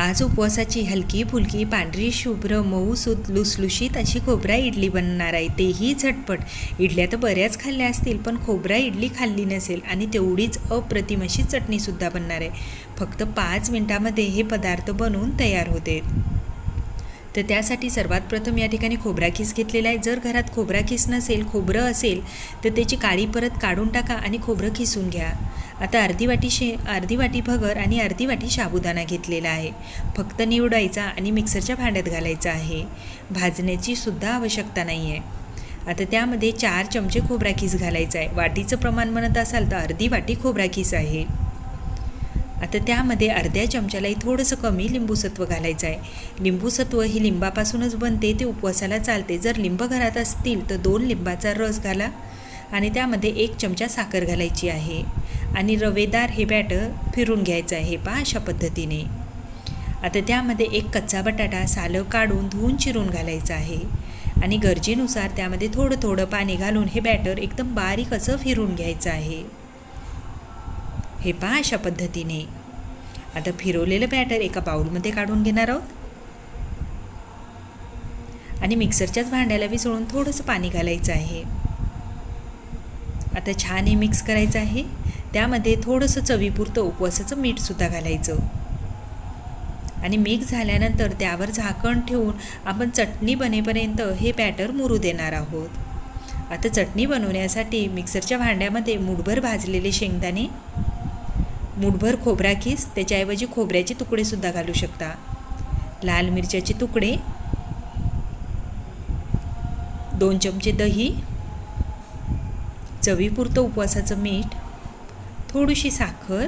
आज उपवासाची हलकी फुलकी पांढरी शुभ्र मऊ सुत लुसलुशीत अशी खोबरा इडली बनणार आहे. तेही झटपट. इडल्या तर बऱ्याच खाल्ल्या असतील पण खोबरा इडली खाल्ली नसेल आणि तेवढीच अप्रतिम अशी चटणीसुद्धा बनणार आहे. फक्त पाच मिनटामध्ये हे पदार्थ बनवून तयार होते. तर त्यासाठी सर्वात प्रथम या ठिकाणी खोबरा खीस घेतलेला आहे. जर घरात खोबरा खीस नसेल खोबरं असेल तर त्याची काळी परत काढून टाका आणि खोबरं खिसून घ्या. आता अर्धी वाटी शे अर्धी वाटी भगर आणि अर्धी वाटी साबुदाणा घेतलेला आहे. फक्त निवडायचा आणि मिक्सरच्या भांड्यात घालायचा आहे. भाजण्याची सुद्धा आवश्यकता नाही आहे आता त्यामध्ये चार चमचे खोबरा खीस घालायचा आहे वाटीचं प्रमाण म्हणत असाल तर अर्धी वाटी खोबरा खीस आहे. आता त्यामध्ये अर्ध्या चमच्यालाही थोडंसं कमी लिंबूसत्व घालायचं आहे लिंबूसत्व ही लिंबापासूनच बनते ते उपवासाला चालते. जर लिंब घरात असतील तर दोन लिंबाचा रस घाला आणि त्यामध्ये एक चमचा साखर घालायची आहे. आणि रवेदार हे बॅटर फिरून घ्यायचं आहे पहा अशा पद्धतीने. आता त्यामध्ये एक कच्चा बटाटा सालं काढून धुवून चिरून घालायचं आहे. आणि गरजेनुसार त्यामध्ये थोडं थोडं पाणी घालून हे बॅटर एकदम बारीक असं फिरून घ्यायचं आहे. हे पहा अशा पद्धतीने. आता फिरवलेलं बॅटर एका बाउलमध्ये काढून घेणार आहोत. आणि मिक्सरच्याच भांड्याला विसळून थोडंसं पाणी घालायचं आहे. आता छान हे मिक्स करायचं आहे. त्यामध्ये थोडंसं चवीपुरतं उपवासाचं मीठसुद्धा घालायचं. आणि मिक्स झाल्यानंतर त्यावर झाकण ठेवून आपण चटणी बनेपर्यंत हे बॅटर मुरू देणार आहोत. आता चटणी बनवण्यासाठी मिक्सरच्या भांड्यामध्ये मुठभर भाजलेले शेंगदाणे मुठभर खोबरा किस त्याच्याऐवजी खोबऱ्याचे तुकडेसुद्धा घालू शकता. लाल मिरच्याचे तुकडे दोन चमचे दही चवीपुरतं उपवासाचं मीठ थोडीशी साखर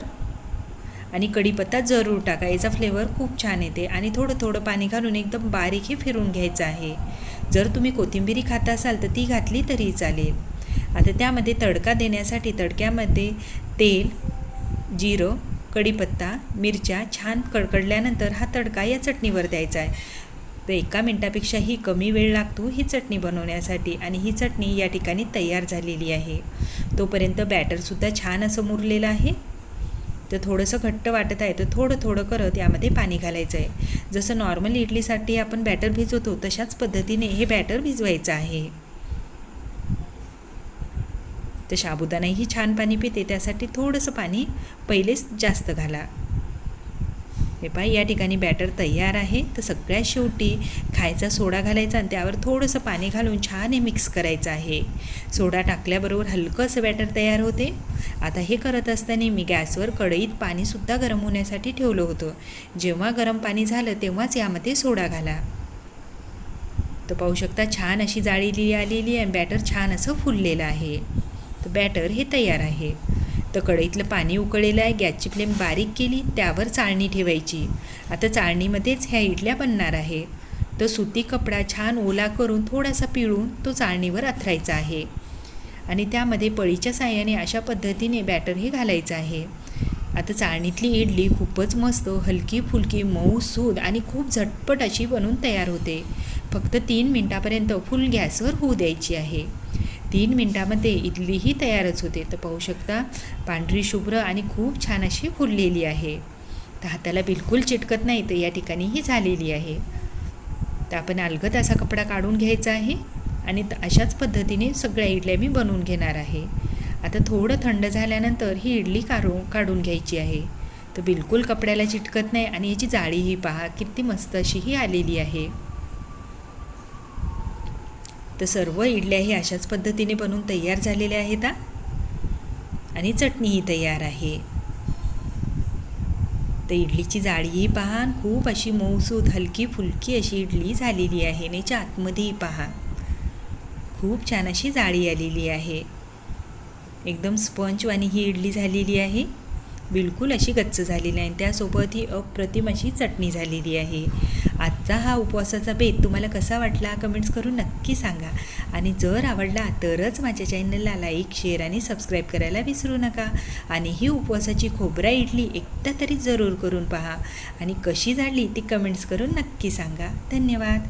आणि कढीपत्ता जरूर टाका. याचा फ्लेवर खूप छान येते. आणि थोडं थोडं पाणी घालून एकदम बारीकही फिरून घ्यायचं आहे. जर तुम्ही कोथिंबिरी खात असाल तर ती घातली तरी चालेल. आता त्यामध्ये तडका देण्यासाठी तडक्यामध्ये तेल जिरं कढीपत्ता मिरच्या छान कडकडल्यानंतर हा तडका या चटणीवर द्यायचा आहे. तर एका मिनटापेक्षाही कमी वेळ लागतो ही चटणी बनवण्यासाठी आणि ही चटणी या ठिकाणी तयार झालेली आहे. तोपर्यंत बॅटरसुद्धा छान असं मुरलेलं आहे. तर थोडंसं घट्ट वाटत आहे तर थोडं थोडं करत यामध्ये पाणी घालायचं आहे जसं नॉर्मल इडलीसाठी आपण बॅटर भिजवतो तशाच पद्धतीने हे बॅटर भिजवायचं आहे. तर साबुदाणाही छान पाणी पिते त्यासाठी थोडंसं पाणी पहिलेच जास्त घाला. हे पाय या ठिकाणी बॅटर तयार आहे. तर सगळ्यात शेवटी खायचा सोडा घालायचा आणि त्यावर थोडंसं पाणी घालून छान हे मिक्स करायचं आहे. सोडा टाकल्याबरोबर हलकं असं बॅटर तयार होते. आता हे करत असताना मी गॅसवर कढईत पाणीसुद्धा गरम होण्यासाठी ठेवलं होतं. जेव्हा गरम पाणी झालं तेव्हाच यामध्ये सोडा घाला. तर पाहू शकता छान अशी जाळी आलेली आहे बॅटर छान असं फुललेलं आहे. तर बॅटर हे तयार आहे. तर कढईतलं पाणी उकळलेलं आहे गॅसची फ्लेम बारीक केली त्यावर चाळणी ठेवायची. आता चाळणीमध्येच ह्या इडल्या बनणार आहे. तर सुती कपडा छान ओला करून थोडासा पिळून तो चाळणीवर अथरायचा आहे. आणि त्यामध्ये पळीच्या साह्याने अशा पद्धतीने बॅटर हे घालायचं आहे. आता चाळणीतली इडली खूपच मस्त हलकी फुलकी मऊ सूद आणि खूप झटपट अशी बनून तयार होते. फक्त तीन मिनटापर्यंत फुल गॅसवर होऊ द्यायची आहे. तीन मिनटामध्ये इडलीही तयारच होते. तर पाहू शकता पांढरी शुभ्र आणि खूप छान अशी फुललेली आहे. तर हाताला बिलकुल चिटकत नाही तर या ठिकाणी ही झालेली आहे. तर आपण अलगद असा कपडा काढून घ्यायचा आहे आणि अशाच पद्धतीने सगळ्या इडल्या मी बनवून घेणार आहे. आता थोडं थंड झाल्यानंतर ही इडली काढू काढून घ्यायची आहे. तर बिलकुल कपड्याला चिटकत नाही आणि याची जाळीही पहा किती मस्त अशी ही आलेली आहे. तर सर्व इडल्या हे अशाच पद्धतीने बनवून तयार झालेल्या आहेत आणि चटणीही तयार आहे. तर इडलीची जाळीही पहा खूप अशी मऊसूद हलकी फुलकी अशी इडली झालेली आहे. आणि याच्या आतमध्येही पहा. खूप छान अशी जाळी आलेली आहे. एकदम स्पंजवाणी ही इडली झालेली आहे. बिलकुल अशी गच्च झालेली आहे त्यासोबत ही अप्रतिम अशी चटणी झालेली आहे. आजचा हा उपवासाचा बेत तुम्हाला कसा वाटला कमेंट्स करून नक्की सांगा. आणि जर आवडला तरच माझ्या चॅनलला लाईक शेअर आणि सबस्क्राईब करायला विसरू नका. आणि ही उपवासाची खोबरा इडली एकदा तरी जरूर करून पहा. आणि कशी झाली ती कमेंट्स करून नक्की सांगा. धन्यवाद.